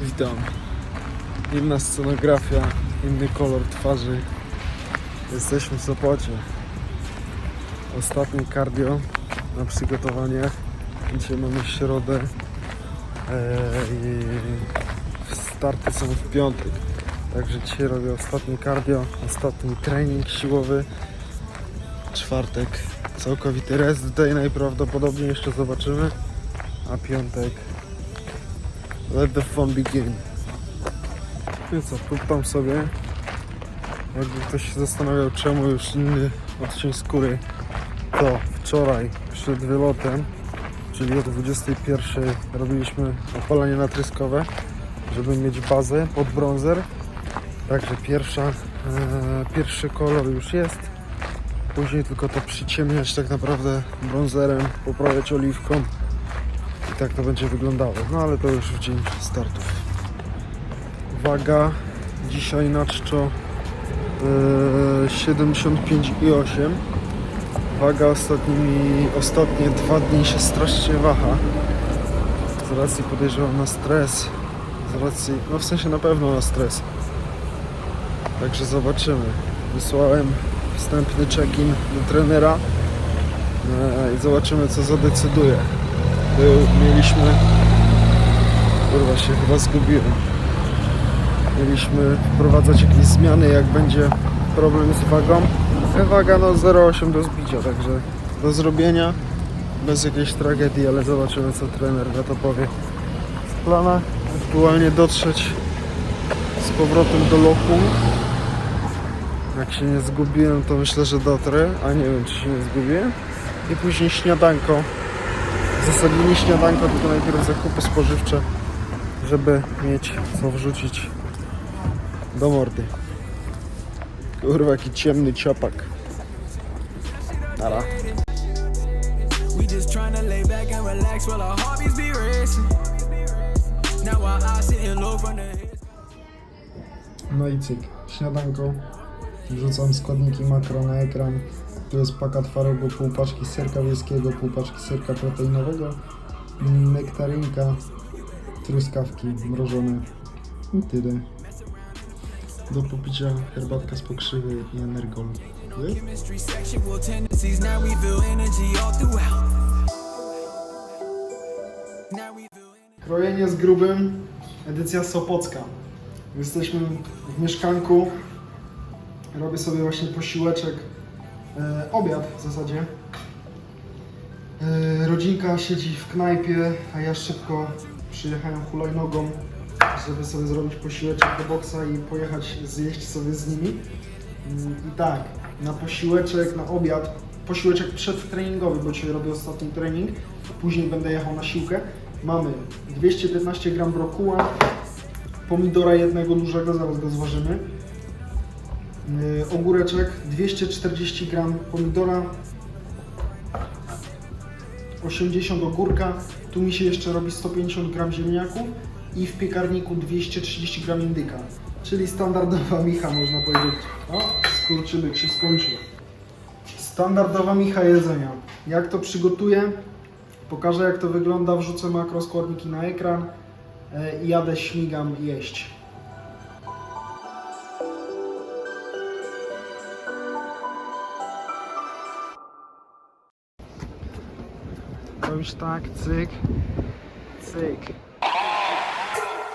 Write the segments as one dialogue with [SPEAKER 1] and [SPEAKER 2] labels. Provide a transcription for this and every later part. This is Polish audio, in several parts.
[SPEAKER 1] Witam. Inna scenografia, inny kolor twarzy. Jesteśmy w Sopocie. Ostatnie cardio na przygotowaniach. Dzisiaj mamy środę eee, i starty są w piątek. Także dzisiaj robię ostatnie cardio, ostatni trening siłowy. Czwartek całkowity rest day najprawdopodobniej jeszcze zobaczymy. A piątek Let the fun begin. I co, sobie. Jakby ktoś się zastanawiał, czemu już inny odcień skóry, to wczoraj przed wylotem, czyli o 21 robiliśmy opalenie natryskowe, żeby mieć bazę pod bronzer. Także pierwsza, e, pierwszy kolor już jest. Później tylko to przyciemniać tak naprawdę bronzerem, poprawiać oliwką i tak to będzie wyglądało. No ale to już w dzień startów. Waga dzisiaj na czczo e, 75,8. Waga ostatnimi, ostatnie dwa dni się strasznie waha. Z racji podejrzewam na stres. Z racji, no w sensie na pewno na stres. Także zobaczymy. Wysłałem wstępny check-in do trenera e, i zobaczymy co zadecyduje był, mieliśmy kurwa się chyba zgubiłem. Mieliśmy wprowadzać jakieś zmiany jak będzie problem z wagą. Waga no 0,8 do zbicia także do zrobienia. Bez jakiejś tragedii, ale zobaczymy co trener na to powie. W planach aktualnie dotrzeć z powrotem do lokum jak się nie zgubiłem to myślę, że dotrę. A nie wiem czy się nie zgubiłem. I później śniadanko w zasadzie nie śniadanko, tylko najpierw zakupy spożywcze, żeby mieć co wrzucić do mordy. Kurwa, jaki ciemny ciopak. Nara.
[SPEAKER 2] We just tryna lay back and relax while our heartbeats be racing. Now our eyes sitting low from the head.
[SPEAKER 1] No i cyk, śniadanko. Wrzucam składniki makro na ekran. Tu jest paka twarogu, pół paczki serka wiejskiego, pół paczki serka proteinowego, nektarynka, truskawki mrożone i tyle. Do popicia herbatka z pokrzywy i energol. Krojenie z grubym, edycja Sopocka. Jesteśmy w mieszkanku. Robię sobie właśnie posiłeczek, e, obiad w zasadzie. E, rodzinka siedzi w knajpie, a ja szybko przyjechałem hulajnogą, żeby sobie zrobić posiłeczek do boksa i pojechać zjeść sobie z nimi. Mm, I tak, na posiłeczek, na obiad, posiłeczek przedtreningowy, bo dzisiaj robię ostatni trening, później będę jechał na siłkę. Mamy 215 gram brokuła, pomidora jednego dużego, zaraz go zważymy. Yy, ogóreczek 240 gram pomidora, 80 ogórka, tu mi się jeszcze robi 150 gram ziemniaków i w piekarniku 230 gram indyka, czyli standardowa micha można powiedzieć. O, skurczybyk się skończył. Standardowa micha jedzenia. Jak to przygotuję? Pokażę jak to wygląda, wrzucę makroskładniki na ekran e, i jadę, śmigam jeść.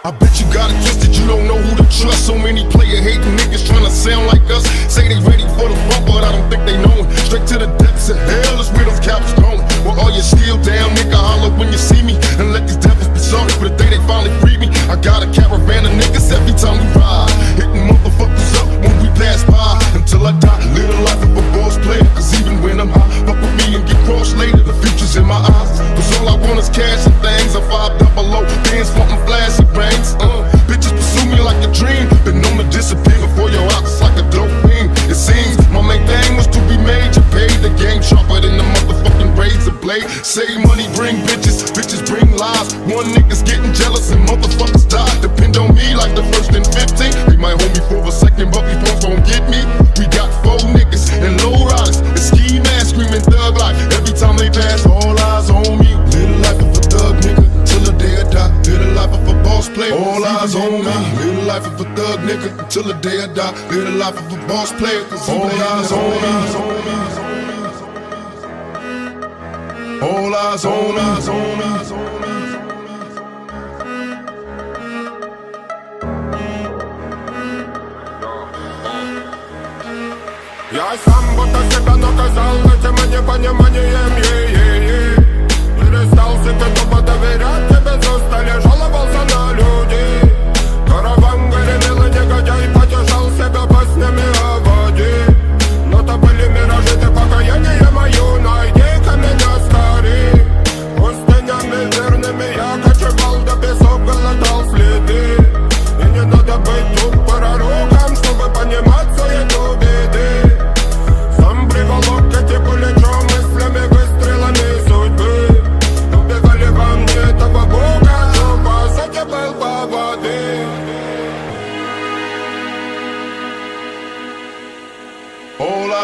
[SPEAKER 3] I bet you got it twisted, you don't know who to trust. So many player hating niggas trying to sound like us. Say they ready for the bump, but I don't think they know it. Straight to the depths of hell, is where those cops going. Well, all your steel down, nigga, holler when you see me. till the day I die. Live the life of a boss player, cause all eyes on me. All eyes on eyes on me.
[SPEAKER 4] Я сам будто себя наказал этим непониманием ей-ей-ей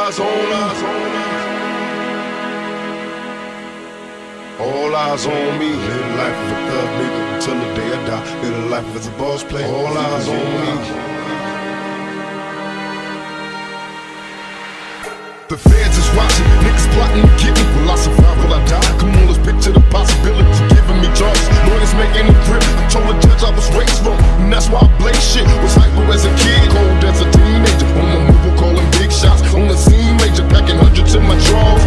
[SPEAKER 3] eyes on us. All eyes on me. Live life of a thug nigga until the day I die. Live life as a boss player. All eyes on me. The feds is watching, niggas plotting to get me. Will I survive? Will I die? Come on, let's picture the possibility. Giving me charges, lawyers making a grip. I told the judge I was raised wrong, and that's why I blaze shit. Was hyper as a kid, cold as a teenager. On my big shots. On the scene, major, packing hundreds in my drawers.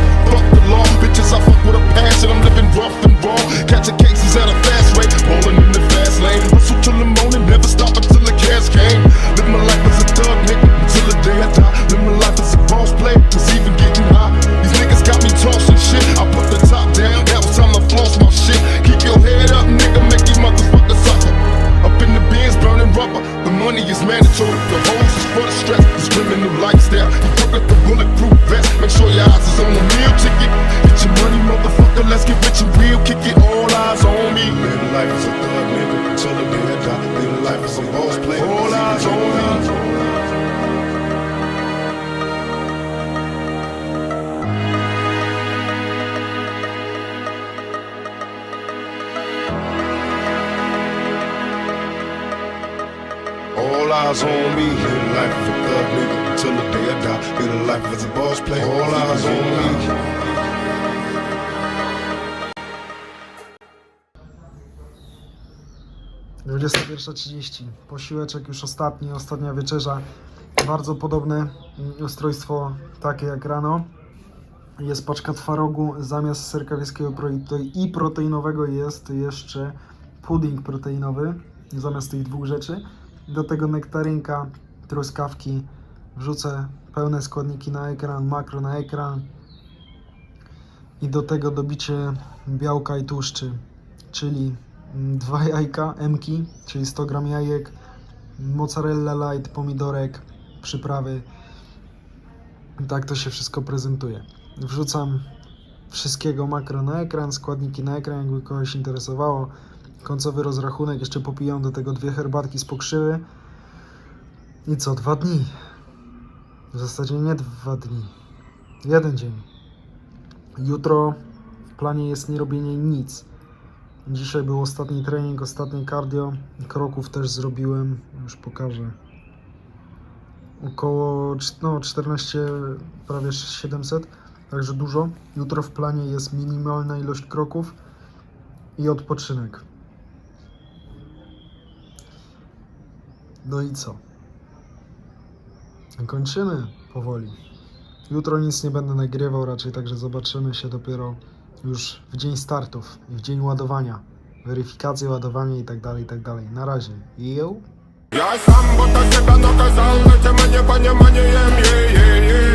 [SPEAKER 3] some balls play. Hold on, me. All eyes on me, hit life with thug, nigga until the day I die. Hit a life as a boss play. All eyes on me.
[SPEAKER 1] Dwudziesta pierwsza trzydzieści. Posiłeczek już ostatni, ostatnia wieczerza. Bardzo podobne mm, ustrojstwo, takie jak rano. Jest paczka twarogu, zamiast serka wieskiego pro- i proteinowego jest jeszcze pudding proteinowy, zamiast tych dwóch rzeczy. Do tego nektarynka, truskawki. Wrzucę pełne składniki na ekran, makro na ekran. I do tego dobicie białka i tłuszczy, czyli dwa jajka, emki, czyli 100 gram jajek, mozzarella light, pomidorek, przyprawy. Tak to się wszystko prezentuje. Wrzucam wszystkiego makro na ekran, składniki na ekran, jakby kogoś interesowało. Końcowy rozrachunek, jeszcze popijam do tego dwie herbatki z pokrzywy. I co, dwa dni? W zasadzie nie dwa dni. Jeden dzień. Jutro w planie jest nie robienie nic. Dzisiaj był ostatni trening, ostatnie cardio. Kroków też zrobiłem, już pokażę. Około no, 14, prawie 700, także dużo. Jutro w planie jest minimalna ilość kroków i odpoczynek. No i co? Kończymy powoli. Jutro nic nie będę nagrywał raczej, także zobaczymy się dopiero już w dzień startów w dzień ładowania, weryfikacji ładowania itd., tak itd. Tak Na razie. Ja
[SPEAKER 4] sam, bo to się no lecz mnie, panie, manie, je, je, je.